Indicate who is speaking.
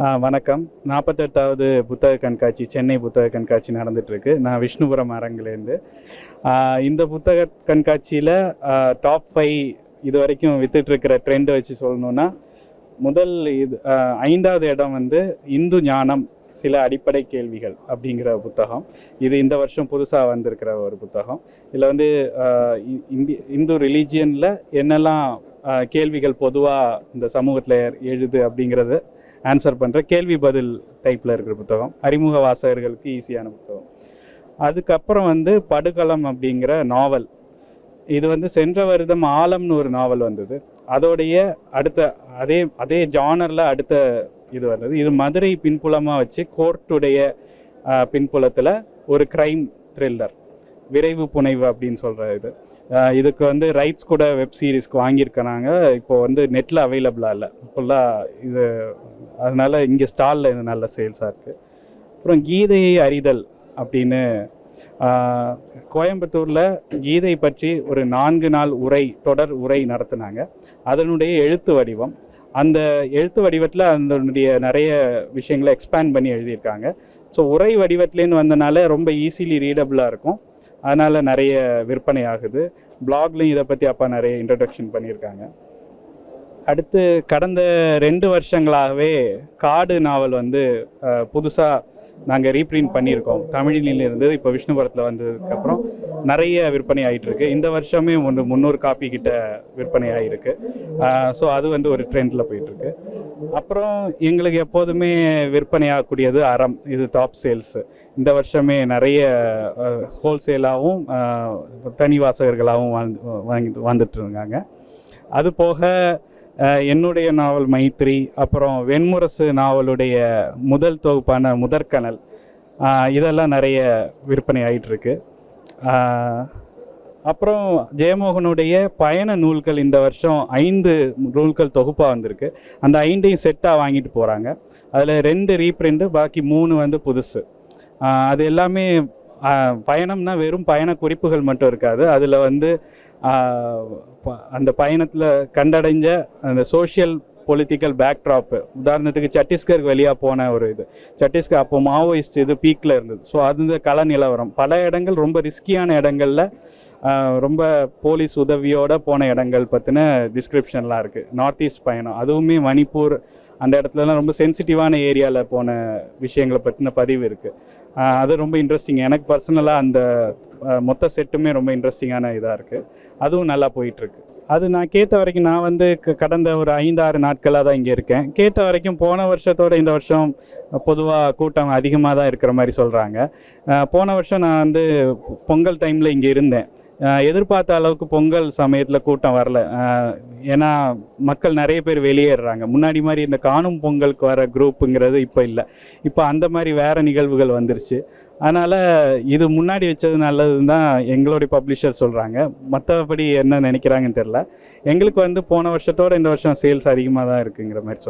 Speaker 1: வணக்கம். நாற்பத்தெட்டாவது புத்தக கண்காட்சி சென்னை புத்தக கண்காட்சி நடந்துகிட்ருக்கு நான் விஷ்ணுபுரம் அரங்கிலேருந்து. இந்த புத்தக கண்காட்சியில் டாப் ஃபைவ் இது வரைக்கும் வித்துட்ருக்கிற ட்ரெண்டை வச்சு சொல்லணுன்னா முதல் இது ஐந்தாவது இடம் வந்து இந்து ஞானம் சில அடிப்படை கேள்விகள் அப்படிங்கிற புத்தகம். இது இந்த வருஷம் புதுசாக வந்திருக்கிற ஒரு புத்தகம். இதில் வந்து இ- இந்தி இந்து ரிலீஜியனில் என்னெல்லாம் கேள்விகள் பொதுவாக இந்த சமூகத்தில் எழுது அப்படிங்கிறத ஆன்சர் பண்ணுற கேள்வி பதில் டைப்பில் இருக்கிற புத்தகம். அறிமுக வாசகர்களுக்கு ஈஸியான புத்தகம். அதுக்கப்புறம் வந்து படுகளம் அப்படிங்கிற நாவல் இது வந்து சென்ற வருடம் ஆலம்னு ஒரு நாவல் வந்தது. அதோடைய அடுத்த அதே அதே ஜானரில் அடுத்த இது வந்தது. இது மதுரை பின்புலமாக வச்சு கோர்ட்டுடைய பின்புலத்தில் ஒரு க்ரைம் த்ரில்லர் விரைவு புனைவு அப்படின்னு சொல்கிற இது. இதுக்கு வந்து ரைட்ஸ் கூட வெப் சீரிஸ்க்கு வாங்கியிருக்கிறாங்க இப்போ வந்து நெட்டில் அவைலபிளாக இல்லை. ஃபுல்லாக இது அதனால் இங்கே ஸ்டாலில் இது நல்ல சேல்ஸாக இருக்குது அப்புறம் கீதையை அறிதல் அப்படின்னு கோயம்புத்தூரில் கீதை பற்றி ஒரு நான்கு நாள் உரை தொடர் உரை நடத்துனாங்க. அதனுடைய எழுத்து வடிவம். அந்த எழுத்து வடிவத்தில் அதனுடைய நிறைய விஷயங்களை எக்ஸ்பேண்ட் பண்ணி எழுதியிருக்காங்க. ஸோ உரை வடிவத்துலேன்னு வந்தனால ரொம்ப ஈஸிலி ரீடபிளாக இருக்கும். அதனால் நிறைய விற்பனை ஆகுது. பிளாக்லையும் இதை பற்றி அப்பா நிறைய இன்ட்ரடக்ஷன் பண்ணியிருக்காங்க. அடுத்து கடந்த ரெண்டு வருஷங்களாகவே காடு நாவல் வந்து புதுசாக நாங்கள் ரீப்ரிண்ட் பண்ணியிருக்கோம். தமிழில் இருந்து இப்போ விஷ்ணுபுரத்தில் வந்ததுக்கப்புறம் நிறைய விற்பனை ஆகிட்டு இருக்கு இந்த வருஷமே ஒன்று முந்நூறு காப்பி கிட்ட விற்பனை ஆகிருக்கு ஸோ அது வந்து ஒரு ட்ரெண்டில் போயிட்டுருக்கு. அப்புறம் எங்களுக்கு எப்போதுமே விற்பனையாகக்கூடியது அறம். இது டாப் சேல்ஸு இந்த வருஷமே நிறைய ஹோல்சேலாகவும் தனி வாசகர்களாகவும் வாழ்ந்து வாங்கிட்டு வந்துட்டு இருந்தாங்க அது போக என்னுடைய நாவல் மைத்ரி அப்புறம் வெண்முரசு நாவலுடைய முதல் தொகுப்பான முதற்கனல் இதெல்லாம் நிறைய விற்பனை ஆகிட்டுருக்கு அப்புறம் ஜெயமோகனுடைய பயண நூல்கள் இந்த வருஷம் ஐந்து நூல்கள் தொகுப்பாக வந்திருக்கு. அந்த ஐந்தையும் செட்டாக வாங்கிட்டு போகிறாங்க அதில் ரெண்டு ரீப்ரிண்ட்டு பாக்கி மூணு வந்து புதுசு. அது எல்லாமே பயணம்னா வெறும் பயண குறிப்புகள் மட்டும் இருக்காது. அதில் வந்து அந்த பயணத்தில் கண்டடைஞ்ச அந்த சோஷியல் பொலிட்டிக்கல் பேக்ட்ராப்பு உதாரணத்துக்கு சத்தீஸ்கருக்கு வெளியாக போன ஒரு இது. சத்தீஸ்கர் அப்போ மாவோயிஸ்ட் இது பீக்கில் இருந்தது. ஸோ அது இந்த கள நிலவரம். பல இடங்கள் ரொம்ப ரிஸ்கியான இடங்களில் ரொம்ப போலீஸ் உதவியோடு போன இடங்கள் பற்றின டிஸ்கிரிப்ஷன்லாம் இருக்குது நார்த் ஈஸ்ட் பயணம். அதுவுமே மணிப்பூர் அந்த இடத்துலலாம் ரொம்ப சென்சிட்டிவான ஏரியாவில் போன விஷயங்களை பற்றின பதிவு இருக்குது அது ரொம்ப இன்ட்ரெஸ்டிங் எனக்கு பர்சனலாக அந்த மொத்த செட்டுமே ரொம்ப இன்ட்ரெஸ்டிங்கான இதாக இருக்குது அதுவும் நல்லா போயிட்டுருக்கு அது நான் கேட்ட வரைக்கும் நான் வந்து க- கடந்த ஒரு ஐந்தாறு நாட்களாக தான் இங்கே இருக்கேன். கேட்ட வரைக்கும் போன வருஷத்தோட இந்த வருஷம் பொதுவாக கூட்டம் அதிகமாக தான் இருக்கிற மாதிரி சொல்கிறாங்க போன வருஷம் நான் வந்து பொங்கல் டைமில் இங்கே இருந்தேன். எதிர்பார்த்த அளவுக்கு பொங்கல் சமயத்தில் கூட்டம் வரல. ஏன்னா மக்கள் நிறைய பேர் வெளியேறுறாங்க. முன்னாடி மாதிரி இந்த காணும் பொங்கலுக்கு வர குரூப்புங்கிறது இப்போ இல்லை. இப்போ அந்த மாதிரி வேறு நிகழ்வுகள் வந்துருச்சு. அதனால் இது முன்னாடி வச்சது நல்லதுன்னு தான் எங்களுடைய பப்ளிஷர் சொல்கிறாங்க மற்றபடி என்ன நினைக்கிறாங்கன்னு தெரில எங்களுக்கு வந்து போன வருஷத்தோட இந்த வருஷம் சேல்ஸ் அதிகமாக தான் இருக்குங்கிற மாதிரி சொன்னாங்க.